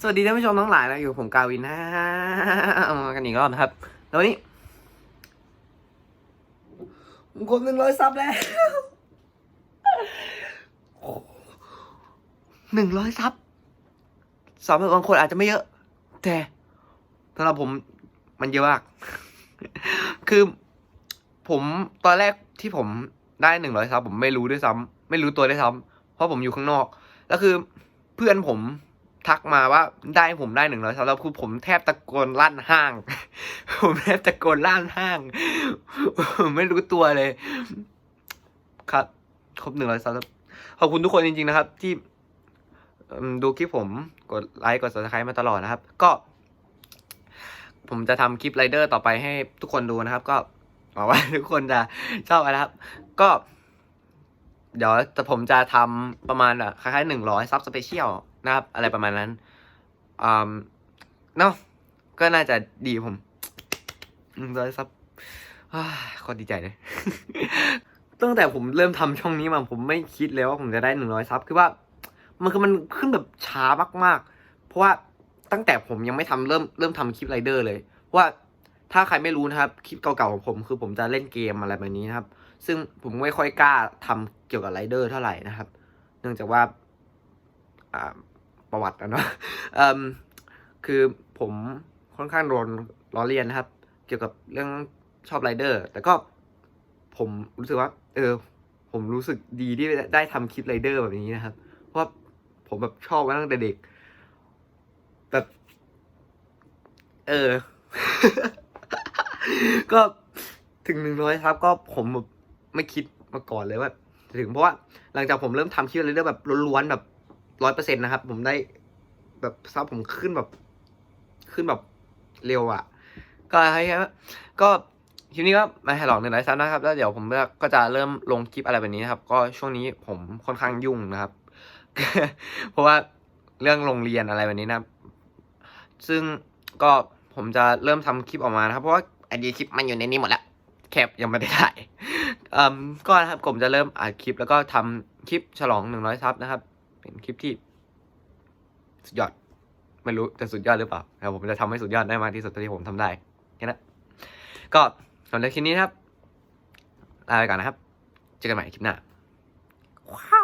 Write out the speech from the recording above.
สวัสดีท่านผู้ชมทั้งหลายนะอยู่กับผมกาวินนะมากันอีกรอบนะครับแล้ววันนี้ผมกดหนึ่งร้อยซับแล้วหนึ่งร้อยซับสำหรับบางคนอาจจะไม่เยอะ แต่สำหรับผมมันเยอะมาก คือผมตอนแรกที่ผมได้หนึ่งร้อยซับผมไม่รู้ด้วยซ้ำไม่รู้ตัวด้วยซ้ำเพราะผมอยู่ข้างนอก แล้วคือเพื่อนผม ทักมาว่าได้ผมได้หนึ่งร้อยซับแล้วคือผมแทบตะโกนลั่นห้าง ผมแทบตะโกนลั่นห้างผมไม่รู้ตัวเลย ครับครบหนึ่งร้อยซับแล้วขอบคุณทุกคนจริง ๆ นะครับ ที่ดูคลิปผมกดไลค์กด subscribe มาตลอดนะครับ ก็ ผมจะทำคลิปไรเดอร์ต่อไปให้ทุกคนดูนะครับ ก็หวังว่าทุกคนจะชอบนะครับ ก็ เดี๋ยวแต่ผมจะทำประมาณอะคล้ายๆหนึ่งร้อยซับสเปเชียลนะครับ อะไรประมาณนั้นอืมเนาะก็น่าจะดีผมหนึ่งร้อยซับอ้ายโคตรดีใจเลยตั้งแต่ผมเริ่มทำช่องนี้มาผมไม่คิดเลยว่าผมจะได้หนึ่งร้อยซับคือว่า มันคือมันขึ้นแบบช้ามากๆ เพราะว่าตั้งแต่ผมยังไม่ทำเริ่มเริ่มทำคลิปไรเดอร์เลยว่า ถ้าใครไม่รู้นะครับคลิปเก่าๆของผมคือผมจะเล่นเกมอะไรแบบนี้นะครับ ซึ่งผมไม่ค่อยกล้าทำเกี่ยวกับไรเดอร์เท่าไหร่นะครับ เนื่องจากว่าประวัตินะเนาะคือผมค่อนข้างโดนล้อเลียนนะครับ เกี่ยวกับเรื่องชอบไรเดอร์ แต่ก็ผมรู้สึกว่า เออ ผมรู้สึกดีที่ได้ทำคลิปไรเดอร์แบบนี้นะครับ เพราะผมแบบชอบมาตั้งแต่เด็กแบบเออ ก็ถึงหนึ่งร้อยครับก็ผมแบบไม่คิดมาก่อนเลยว่าถึงเพราะว่าหลังจากผมเริ่มทำคลิปไรเดอร์แบบล้วนๆแบบร้อยเปอร์เซ็นต์นะครับ ผมได้แบบซับผมขึ้นแบบขึ้นแบบเร็วอะ่ะ ก็ให้ครับก็คลิปนี้ก็มาให้หลอกหนึ่งร้อยซับนะครับ แล้วเดี๋ยวผมก็จะเริ่มลงคลิปอะไรแบบนี้นะครับ ก็ช่วงนี้ผมค่อนข้างยุ่งนะครับ เพราะว่าเรื่องโรงเรียนอะไรแบบนี้นะครับ ซึ่งก็ผมจะเริ่มทำคลิปออกมานะครับ เพราะว่า อเดียคลิปมันอยู่ในนี้หมดแล้วแคปยังไม่ได้ถ่ายเอ่มก็นะครับผมจะเริ่มอัดคลิปแล้วก็ทำคลิปฉลองหนึ่งร้อยซับนะครับ เป็นคลิปที่ สุดยอด ไม่รู้จะสุดยอดหรือเปล่าแต่ผมจะทำให้สุดยอดได้มากที่สุดที่ผมทำได้แค่นั้นก็สำหรับคลิปนี้นครับลาไปก่อนนะครับ เจอกันใหม่คลิปหน้าว้าว